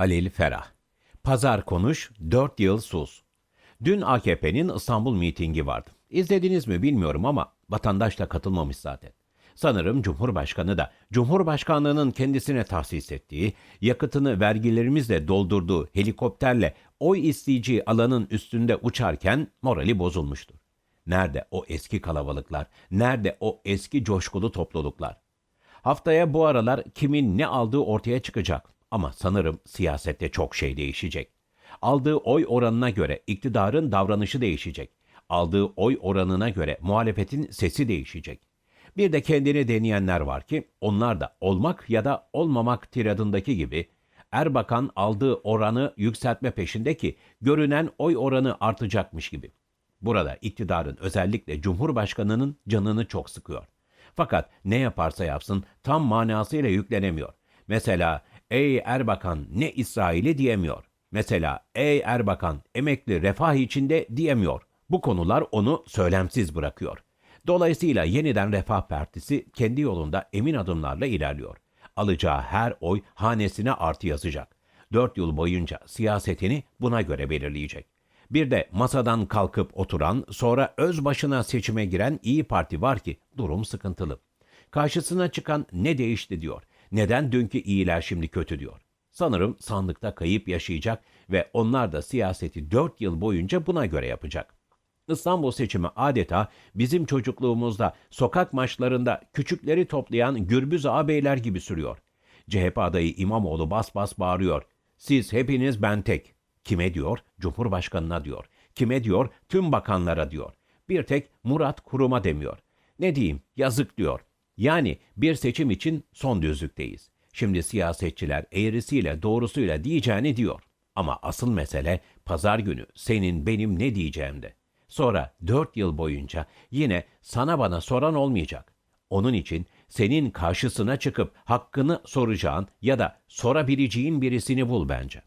Halil Ferah. Pazar konuş, 4 yıl sus. Dün AKP'nin İstanbul mitingi vardı. İzlediniz mi bilmiyorum ama vatandaş da katılmamış zaten. Sanırım Cumhurbaşkanı da Cumhurbaşkanlığının kendisine tahsis ettiği, yakıtını vergilerimizle doldurduğu helikopterle oy isteyici alanın üstünde uçarken morali bozulmuştur. Nerede o eski kalabalıklar? Nerede o eski coşkulu topluluklar? Haftaya bu aralar kimin ne aldığı ortaya çıkacak. Ama sanırım siyasette çok şey değişecek. Aldığı oy oranına göre iktidarın davranışı değişecek. Aldığı oy oranına göre muhalefetin sesi değişecek. Bir de kendini deneyenler var ki onlar da olmak ya da olmamak tiradındaki gibi Erbakan aldığı oranı yükseltme peşinde ki görünen oy oranı artacakmış gibi. Burada iktidarın özellikle Cumhurbaşkanının canını çok sıkıyor. Fakat ne yaparsa yapsın tam manasıyla yüklenemiyor. Mesela ey Erbakan ne İsrail'i diyemiyor. Mesela ey Erbakan emekli refah içinde diyemiyor. Bu konular onu söylemsiz bırakıyor. Dolayısıyla yeniden Refah Partisi kendi yolunda emin adımlarla ilerliyor. Alacağı her oy hanesine artı yazacak. Dört yıl boyunca siyasetini buna göre belirleyecek. Bir de masadan kalkıp oturan, sonra öz başına seçime giren İyi Parti var ki durum sıkıntılı. Karşısına çıkan ne değişti diyor. Neden dünkü iyiler şimdi kötü diyor. Sanırım sandıkta kayıp yaşayacak ve onlar da siyaseti dört yıl boyunca buna göre yapacak. İstanbul seçimi adeta bizim çocukluğumuzda sokak maçlarında küçükleri toplayan gürbüz ağabeyler gibi sürüyor. CHP adayı İmamoğlu bas bas bağırıyor. Siz hepiniz ben tek. Kime diyor? Cumhurbaşkanına diyor. Kime diyor? Tüm bakanlara diyor. Bir tek Murat Kurum'a demiyor. Ne diyeyim? Yazık diyor. Yani bir seçim için son düzlükteyiz. Şimdi siyasetçiler eğrisiyle doğrusuyla diyeceğini diyor. Ama asıl mesele pazar günü senin benim ne diyeceğimde. Sonra dört yıl boyunca yine sana bana soran olmayacak. Onun için senin karşısına çıkıp hakkını soracağın ya da sorabileceğin birisini bul bence.